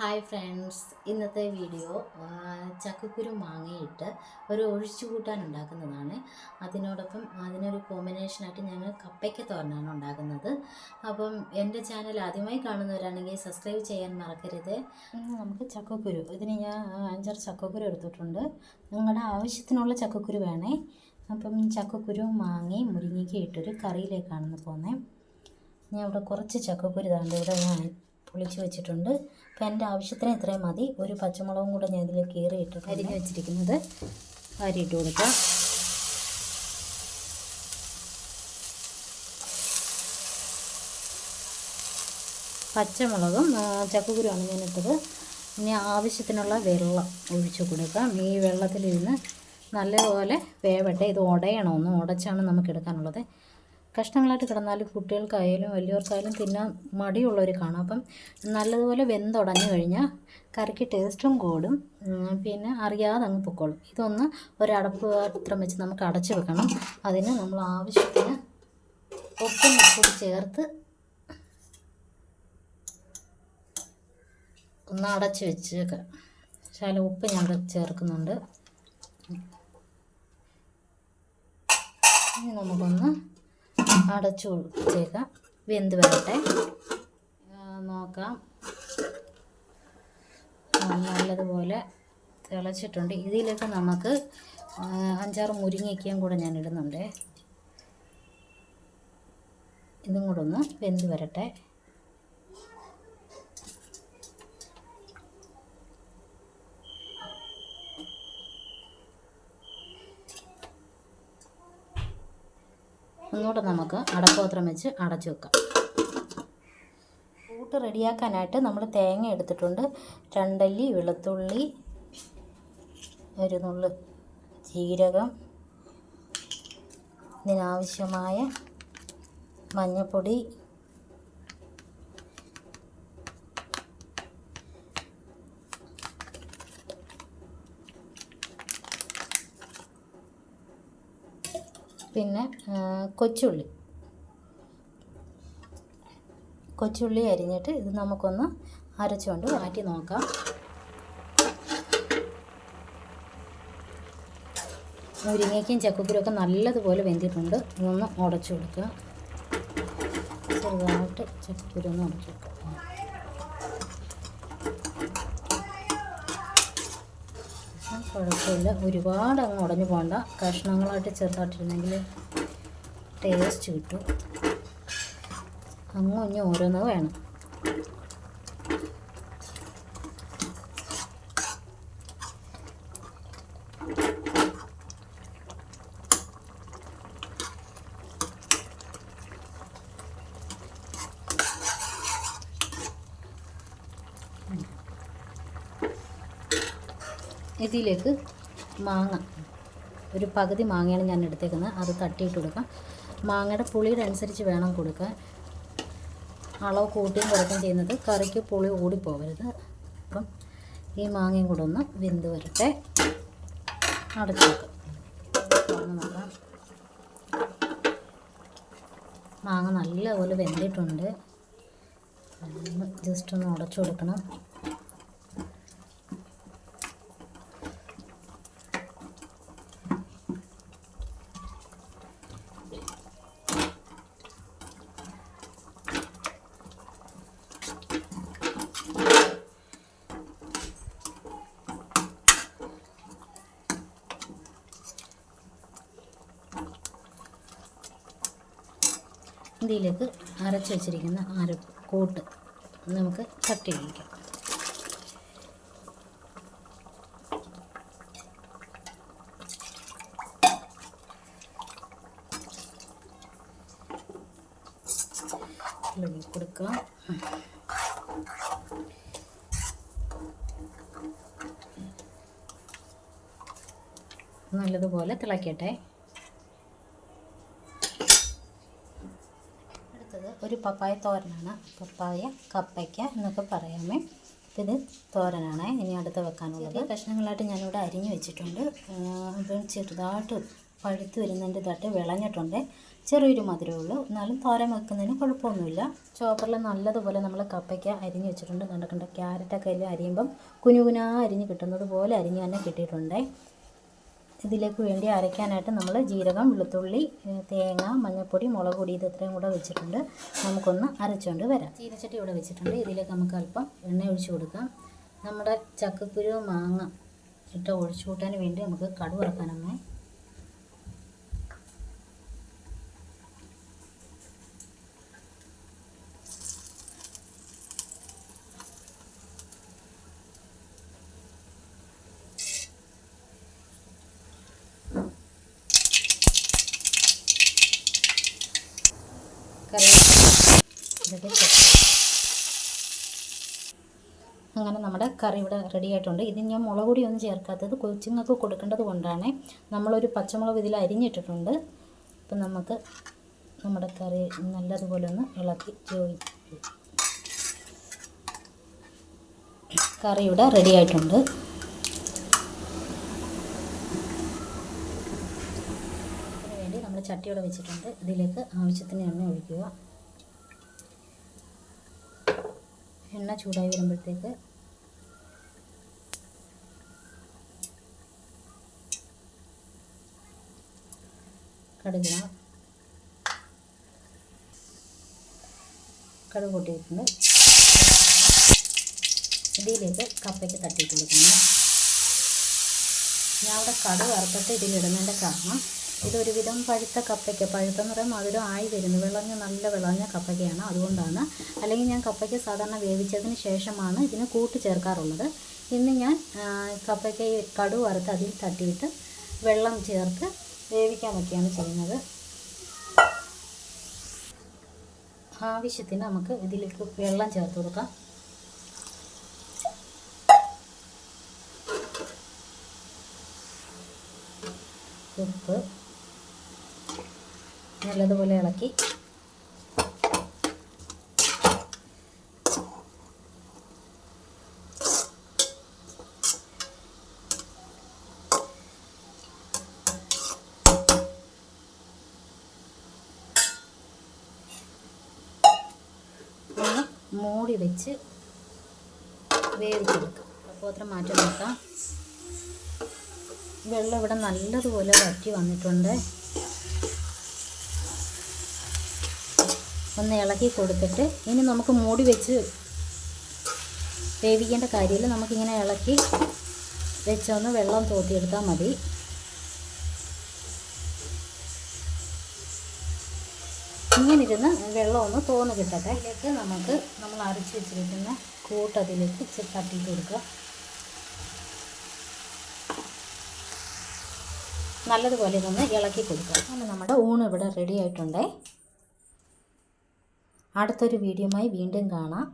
Hi friends. ഇന്നത്തെ video ചക്കക്കുരു മാങ്ങയിട്ട് ഒരു ഒഴിച്ചു കൂട്ടാൻ ഉണ്ടാക്കുന്നതാണ്. അതിനോടൊപ്പം അതിനൊരു കോമ്പിനേഷനായിട്ട് ഞങ്ങൾ കപ്പയ്ക്ക തോരനാണ് ഉണ്ടാക്കുന്നത്. അപ്പം എന്റെ ചാനൽ ആദ്യമായി കാണുന്നവരാണെങ്കിൽ സബ്സ്ക്രൈബ് ചെയ്യാൻ മറക്കരുത്. നമുക്ക് ചക്കക്കുരു ഇതിന് ഞാൻ അഞ്ചാറ് ചക്കക്കുരു എടുത്തിട്ടുണ്ട്. നിങ്ങളുടെ ആവശ്യത്തിനുള്ള ചക്കക്കുരു വേണേ. അപ്പം ചക്കക്കുരു മാങ്ങയും മുരിങ്ങയ്ക്കും ഇട്ടൊരു കറിയിലേക്കാണെന്ന് പോകുന്നത് ഞാൻ ഇവിടെ കുറച്ച് ചക്കക്കുരു താണ്ട് ഇവിടെ ഞാൻ പൊളിച്ച് വെച്ചിട്ടുണ്ട്. അപ്പം എന്റെ ആവശ്യത്തിന് ഇത്രയും മതി. ഒരു പച്ചമുളകും കൂടെ ഞാൻ ഇതിൽ കീറി ഇട്ടിട്ടുണ്ട്. അരിഞ്ഞ് വെച്ചിരിക്കുന്നത് അരി ഇട്ട് കൊടുക്കാം. പച്ചമുളകും ചക്കക്കുരുവാണ് ഞാൻ ഇട്ടത്. ഇനി ആവശ്യത്തിനുള്ള വെള്ളം ഒഴിച്ച് കൊടുക്കാം. ഈ വെള്ളത്തിൽ വെള്ളത്തിലിരുന്ന് നല്ലതുപോലെ വേവട്ടെ. ഇത് ഉടയണമെന്ന് ഉടച്ചാണ് നമുക്ക് എടുക്കാനുള്ളത്. കഷ്ണങ്ങളായിട്ട് കിടന്നാലും കുട്ടികൾക്കായാലും വലിയവർക്കായാലും തിന്നാൻ മടിയുള്ളവർ കാണും. അപ്പം നല്ലതുപോലെ വെന്തുടഞ്ഞു കഴിഞ്ഞാൽ കറിക്ക് ടേസ്റ്റും കൂടും. പിന്നെ അറിയാതെ അങ്ങ് പൊക്കോളും. ഇതൊന്ന് ഒരടപ്പ് പാത്രം വെച്ച് നമുക്ക് അടച്ചു വെക്കണം. അതിന് നമ്മൾ ആവശ്യത്തിന് ഉപ്പും കൂടി ചേർത്ത് ഒന്ന് അടച്ച് വെച്ചേക്കാം ശാല ഉപ്പ് ഞാൻ ചേർക്കുന്നുണ്ട്. ഇനി നമുക്കൊന്ന് അടച്ചു വെച്ചേക്കാം. വെന്ത് വരട്ടെ. നോക്കാം. നല്ലതുപോലെ തിളച്ചിട്ടുണ്ട്. ഇതിലേക്ക് നമുക്ക് അഞ്ചാറ് മുരിങ്ങയ്ക്കയും കൂടെ ഞാൻ ഇടുന്നുണ്ട്. ഇതും കൂടെ ഒന്ന് വെന്ത് വരട്ടെ. ഒന്നുകൂടെ നമുക്ക് അടപ്പാത്രം വെച്ച് അടച്ചു വെക്കാം. കൂട്ട് റെഡിയാക്കാനായിട്ട് നമ്മൾ തേങ്ങ എടുത്തിട്ടുണ്ട്. രണ്ടല്ലി വെളുത്തുള്ളി ഒരു നുള്ള് ജീരകം ഇതിനാവശ്യമായ മഞ്ഞൾപ്പൊടി പിന്നെ കൊച്ചുള്ളി. കൊച്ചുള്ളി അരിഞ്ഞിട്ട് ഇത് നമുക്കൊന്ന് അരച്ചുകൊണ്ട് മാറ്റി നോക്കാം. മുരിങ്ങയ്ക്കും ചക്കക്കുരുമൊക്കെ നല്ലതുപോലെ വെന്തിട്ടുണ്ട്. ഇതൊന്ന് ഉടച്ചു കൊടുക്കുക. ചെറുതായിട്ട് ചക്കക്കുരു ഉടച്ചു കൊടുക്കുക. കുഴപ്പമില്ല. ഒരുപാട് അങ്ങ് ഉടഞ്ഞു പോകണ്ട. കഷ്ണങ്ങളായിട്ട് ചെറുതായിട്ടിരുന്നെങ്കിൽ ടേസ്റ്റ് കിട്ടും. അങ്ങ് ഇനി ഓരോന്ന് വേണം. ഇതിലേക്ക് മാങ്ങ. ഒരു പകുതി മാങ്ങയാണ് ഞാൻ എടുത്തേക്കുന്നത്. അത് തട്ടിയിട്ട് കൊടുക്കാം. മാങ്ങയുടെ പുളിയുടെ അനുസരിച്ച് വേണം കൊടുക്കാൻ. അളവ് കൂട്ടിയും കുറയ്ക്കുകയും ചെയ്യുന്നത് കറിക്ക് പുളി ഓടിപ്പോകരുത് അപ്പം ഈ മാങ്ങയും കൂടെ ഒന്ന് വെന്ത് വരട്ടെ. അടച്ചു വെക്കാം മാങ്ങ നല്ലപോലെ വെന്തിട്ടുണ്ട്. ജസ്റ്റ് ഒന്ന് ഉടച്ചു കൊടുക്കണം. ഇതിലേക്ക് അരച്ച് വെച്ചിരിക്കുന്ന അര കൂട്ട് നമുക്ക് ചട്ടി കൊടുക്കാം നല്ലതുപോലെ തിളക്കട്ടെ. അടുത്തത് ഒരു പപ്പായ തോരനാണ്. പപ്പായ കപ്പയ്ക്ക എന്നൊക്കെ പറയാമേ. ഇത് തോരനാണ്. ഇനി അടുത്ത് വെക്കാനുള്ളത്. കഷ്ണങ്ങളായിട്ട് ഞാനിവിടെ അരിഞ്ഞ് വെച്ചിട്ടുണ്ട്. അപ്പം ചെറുതായിട്ട് പഴുത്ത് വരുന്നതിന്റെ തട്ട് വിളഞ്ഞിട്ടുണ്ട്. ചെറിയൊരു മധുരമേ ഉള്ളൂ. എന്നാലും തോരൻ വെക്കുന്നതിന് കുഴപ്പമൊന്നുമില്ല. ചോപ്പറിൽ നല്ലതുപോലെ നമ്മൾ കപ്പയ്ക്ക അരിഞ്ഞ് വെച്ചിട്ടുണ്ട്. നടക്കേണ്ട കണ്ട ക്യാരറ്റൊക്കെ അതിൽ അരിയുമ്പം കുനുകുനാ അരിഞ്ഞ് കിട്ടുന്നത് പോലെ അരിഞ്ഞ് തന്നെ കിട്ടിയിട്ടുണ്ട്. ഇതിലേക്ക് വേണ്ടി അരയ്ക്കാനായിട്ട് നമ്മൾ ജീരകം വെളുത്തുള്ളി തേങ്ങ മഞ്ഞൾപ്പൊടി മുളക് പൊടി ഇത് ഇത്രയും കൂടെ വെച്ചിട്ടുണ്ട്. നമുക്കൊന്ന് അരച്ചുകൊണ്ട് വരാം. ചീനച്ചട്ടി ഇവിടെ വെച്ചിട്ടുണ്ട്. ഇതിലേക്ക് നമുക്ക് അല്പം എണ്ണ ഒഴിച്ചു കൊടുക്കാം. നമ്മുടെ ചക്കക്കുരു മാങ്ങ ഇട്ട് ഒഴിച്ചു കൂട്ടാൻ വേണ്ടി നമുക്ക് കടുക് ഇറക്കാനമ്മേ കറി ചേർക്കാം. അങ്ങനെ നമ്മുടെ കറി ഇവിടെ റെഡി ആയിട്ടുണ്ട്. ഇത് ഞാൻ മുളക് പൊടിയൊന്നും ചേർക്കാത്തത് കൊച്ചുങ്ങൾക്ക് കൊടുക്കേണ്ടത് കൊണ്ടാണ്. നമ്മളൊരു പച്ചമുളക് ഇതിൽ അരിഞ്ഞിട്ടിട്ടുണ്ട്. അപ്പം നമുക്ക് നമ്മുടെ കറി നല്ലതുപോലെ ഒന്ന് ഇളക്കി ജോയി കറി ഇവിടെ റെഡി ആയിട്ടുണ്ട്. അതിനുവേണ്ടി നമ്മൾ ചട്ടിയോടെ വെച്ചിട്ടുണ്ട്. ഇതിലേക്ക് ആവശ്യത്തിന് എണ്ണ ഒഴിക്കുക. എണ്ണ ചൂടായി വരുമ്പോഴത്തേക്ക് കടുകിന കടുക് കൂട്ടിയിട്ടുണ്ട് ഇതിലേക്ക് കപ്പയ്ക്ക് തട്ടിയിട്ട് കൊടുക്കണം ഞാൻ അവിടെ കടുക് വറുത്തിട്ട് ഇതിലിടുന്നതിന്റെ കാരണം ഇതൊരുവിധം പഴുത്ത കപ്പയ്ക്ക പഴുത്തെന്ന് പറയുമ്പോൾ മധുരം ആയി വരുന്നു. വിളഞ്ഞ നല്ല വിളഞ്ഞ കപ്പയ്ക്കയാണ് അതുകൊണ്ടാണ്. അല്ലെങ്കിൽ ഞാൻ കപ്പയ്ക്ക സാധാരണ വേവിച്ചതിന് ശേഷമാണ് ഇതിന് കൂട്ട് ചേർക്കാറുള്ളത്. ഇന്ന് ഞാൻ കപ്പയ്ക്ക് കടു വറുത്ത് അതിൽ തട്ടിയിട്ട് വെള്ളം ചേർത്ത് വേവിക്കാൻ വയ്ക്കുകയാണ് ചെയ്യുന്നത്. ആവശ്യത്തിന് നമുക്ക് ഇതിലേക്ക് വെള്ളം ചേർത്ത് കൊടുക്കാം. ഉപ്പ്. നല്ലതുപോലെ ഇളക്കി. മൂടി വെച്ച് വേവിച്ചെടുക്കാം. പാത്രം മാറ്റി നോക്കാം വെള്ളം ഇവിടെ നല്ലതുപോലെ വറ്റി വന്നിട്ടുണ്ട്. ഒന്ന് ഇളക്കി കൊടുത്തിട്ട് ഇനി നമുക്ക് മൂടി വെച്ച് വേവിക്കേണ്ട കാര്യമില്ല. നമുക്കിങ്ങനെ ഇളക്കി വെച്ചൊന്ന് വെള്ളം തോത്തിയെടുത്താൽ മതി. ഇങ്ങനെ ഇരുന്ന് വെള്ളം ഒന്ന് തോന്ന് കിട്ടട്ടെ. ഇതിലേക്ക് നമുക്ക് നമ്മൾ അരച്ച് വെച്ചിരിക്കുന്ന കൂട്ട് അതിലേക്ക് തട്ടിയിട്ട് കൊടുക്കുക. നല്ലതുപോലെ ഇതൊന്ന് ഇളക്കി കൊടുക്കുക. അങ്ങനെ നമ്മുടെ ഊണ് ഇവിടെ റെഡി ആയിട്ടുണ്ടേ. അടുത്തൊരു വീഡിയോയുമായി വീണ്ടും കാണാം.